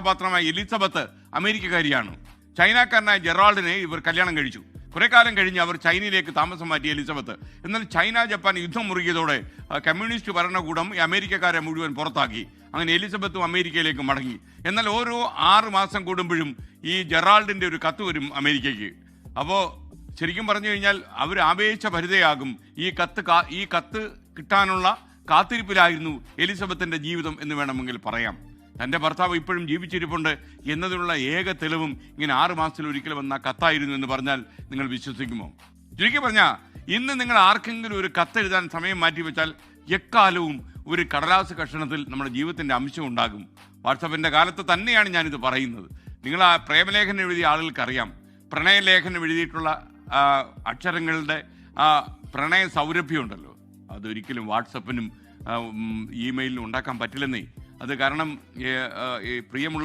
കഥാപാത്രമായ എലിസബത്ത് അമേരിക്കക്കാരിയാണ്. ചൈനക്കാരനായ ജെറാൾഡിനെ ഇവർ കല്യാണം കഴിച്ചു. കുറെ കാലം കഴിഞ്ഞ് അവർ ചൈനയിലേക്ക് താമസം മാറ്റി എലിസബത്ത്. എന്നാൽ ചൈന ജപ്പാൻ യുദ്ധം മുറുകിയതോടെ കമ്മ്യൂണിസ്റ്റ് ഭരണകൂടം അമേരിക്കക്കാരെ മുഴുവൻ പുറത്താക്കി. അങ്ങനെ എലിസബത്തും അമേരിക്കയിലേക്ക് മടങ്ങി. എന്നാൽ ഓരോ ആറ് മാസം കൂടുമ്പോഴും ഈ ജെറാൾഡിന്റെ ഒരു കത്ത് വരും അമേരിക്കയ്ക്ക്. അപ്പോൾ ശരിക്കും പറഞ്ഞു കഴിഞ്ഞാൽ അവർ ആവേശ ഭരിതയാകും ഈ കത്ത് ഈ കത്ത് കിട്ടാനുള്ള കാത്തിരിപ്പിലായിരുന്നു എലിസബത്തിന്റെ ജീവിതം എന്ന് വേണമെങ്കിൽ പറയാം. തന്റെ ഭർത്താവ് ഇപ്പോഴും ജീവിച്ചിരിപ്പുണ്ട് എന്നതിനുള്ള ഏക തെളിവും ഇങ്ങനെ ആറ് മാസത്തിൽ ഒരിക്കൽ വന്ന കത്തായിരുന്നു എന്ന് പറഞ്ഞാൽ നിങ്ങൾ വിശ്വസിക്കുമോ? ചുരുക്കി പറഞ്ഞാൽ ഇന്ന് നിങ്ങൾ ആർക്കെങ്കിലും ഒരു കത്തെഴുതാൻ സമയം മാറ്റിവെച്ചാൽ എക്കാലവും ഒരു കടലാസ് കഷണത്തിൽ നമ്മുടെ ജീവിതത്തിന്റെ അംശം ഉണ്ടാകും. വാട്സപ്പിന്റെ കാലത്ത് തന്നെയാണ് ഞാനിത് പറയുന്നത്. നിങ്ങൾ ആ പ്രേമലേഖനം എഴുതിയ ആളുകൾക്കറിയാം. പ്രണയലേഖനം എഴുതിയിട്ടുള്ള അക്ഷരങ്ങളുടെ ആ പ്രണയ സൗരഭ്യമുണ്ടല്ലോ അതൊരിക്കലും വാട്സപ്പിനും ഇമെയിലിനും ഉണ്ടാക്കാൻ പറ്റില്ലെന്നേ. അത് കാരണം പ്രിയമുള്ള